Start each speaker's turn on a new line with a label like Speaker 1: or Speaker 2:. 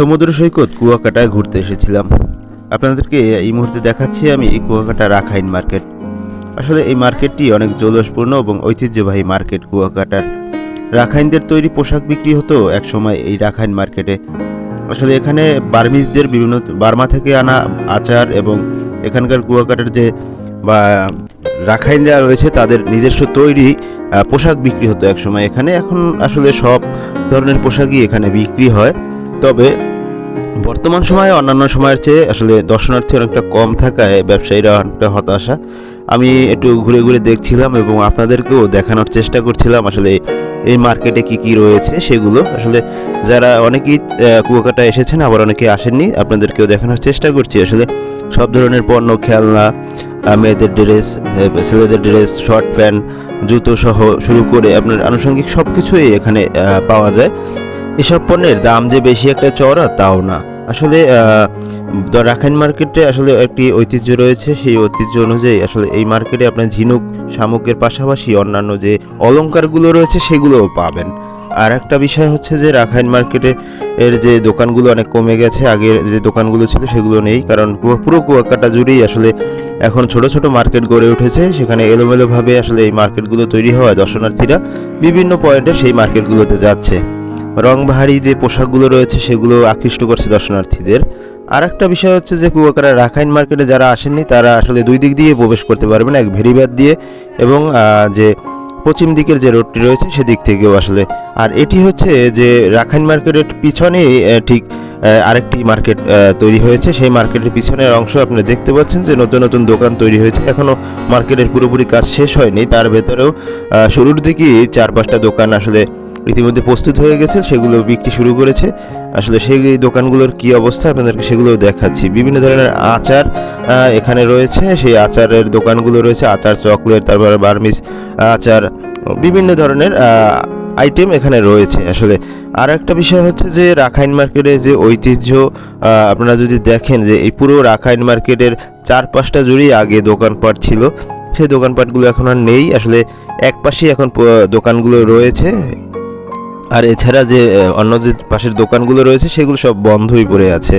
Speaker 1: সমুদ্র সৈকত কুয়াকাটায় ঘুরতে এসেছিলাম। আপনাদেরকে এই মুহূর্তে দেখাচ্ছি আমি এই কুয়াকাটা রাখাইন মার্কেট। আসলে এই মার্কেটটি অনেক জলসপূর্ণ এবং ঐতিহ্যবাহী মার্কেট কুয়াকাটার। রাখাইনদের তৈরি পোশাক বিক্রি হতো একসময় এই রাখাইন মার্কেটে। আসলে এখানে বার্মিজদের বিভিন্ন, বার্মা থেকে আনা আচার এবং এখানকার কুয়াকাটার যে, বা, রাখাইনরা রয়েছে তাদের নিজস্ব তৈরি পোশাক বিক্রি হতো একসময়। এখানে এখন আসলে সব ধরনের পোশাকই এখানে বিক্রি হয়। তবে বর্তমান সময়ে অন্যান্য সময়ের চেয়ে আসলে দর্শনার্থী অনেকটা কম থাকায় ব্যবসায়ীরা অনেকটা হতাশা। আমি একটু ঘুরে ঘুরে দেখছিলাম এবং আপনাদেরকেও দেখানোর চেষ্টা করছিলাম আসলে এই মার্কেটে কি কি রয়েছে সেগুলো। আসলে যারা অনেকেই কুয়াকাটা এসেছেন, আবার অনেকে আসেননি, আপনাদেরকেও দেখানোর চেষ্টা করছি। আসলে সব ধরনের পণ্য, খেলনা মেয়েদের ড্রেস ছেলেদের ড্রেস, শর্ট প্যান্ট, জুতো সহ শুরু করে আপনার আনুষঙ্গিক সব কিছুই এখানে পাওয়া যায়। এসব পণ্যের দাম যে বেশি একটা চড়া তাও না। আসলে রাখাইন মার্কেটে আসলে একটি ঐতিহ্য রয়েছে। সেই ঐতিহ্য অনুযায়ী আসলে এই মার্কেটে আপনার ঝিনুক, শামুকের পাশাপাশি অন্যান্য যে অলঙ্কারগুলো রয়েছে, সেগুলোও পাবেন। আর একটা বিষয় হচ্ছে যে, রাখাইন মার্কেটে এর যে দোকানগুলো অনেক কমে গেছে। আগের যে দোকানগুলো ছিল, সেগুলো নেই। কারণ পুরো কুয়াকাটা জুড়েই আসলে এখন ছোট ছোট মার্কেট গড়ে উঠেছে। সেখানে এলোমেলোভাবে আসলে এই মার্কেটগুলো তৈরি হওয়ায় দর্শনার্থীরা বিভিন্ন পয়েন্টে সেই মার্কেটগুলোতে যাচ্ছে। রংবাহারি যে পোশাকগুলো রয়েছে সেগুলো আকৃষ্ট করছে দর্শনার্থীদের। আর একটা বিষয় হচ্ছে যে কুয়াকাটা রাখাইন মার্কেটে যারা আসেননি, তারা আসলে দুই দিক দিয়ে প্রবেশ করতে পারবেন, এক ভেরিবাদ দিয়ে এবং যে পশ্চিম দিকের যে রোডটি রয়েছে সেদিক থেকেও আসলে। আর এটি হচ্ছে যে রাখাইন মার্কেটের পিছনে ঠিক আরেকটি মার্কেট তৈরি হয়েছে। সেই মার্কেটের পিছনের অংশ আপনি দেখতে পাচ্ছেন যে নতুন নতুন দোকান তৈরি হয়েছে। এখনও মার্কেটের পুরোপুরি কাজ শেষ হয়নি। তার ভেতরেও শুরুর দিকেই চার পাঁচটা দোকান আসলে ইতিমধ্যে প্রস্তুত হয়ে গেছে, সেগুলো বিক্রি শুরু করেছে। আসলে সেই দোকানগুলোর কি অবস্থা আপনাদেরকে সেগুলো দেখাচ্ছি। বিভিন্ন ধরনের আচার এখানে রয়েছে, সেই আচারের দোকানগুলো রয়েছে, আচার, চকলেট, তারপরে বার্মিস আচার, বিভিন্ন ধরনের আইটেম এখানে রয়েছে। আসলে আর একটা বিষয় হচ্ছে যে রাখাইন মার্কেটে যে ঐতিহ্য আপনারা যদি দেখেন যে এই পুরো রাখাইন মার্কেটের চার পাঁচটা জুড়েই আগে দোকানপাট ছিল, সেই দোকানপাটগুলো এখন আর নেই। আসলে এক পাশেই এখন দোকানগুলো রয়েছে। আর এছাড়া যে অন্য যে পাশের দোকানগুলো রয়েছে সেগুলো সব বন্ধই পড়ে আছে।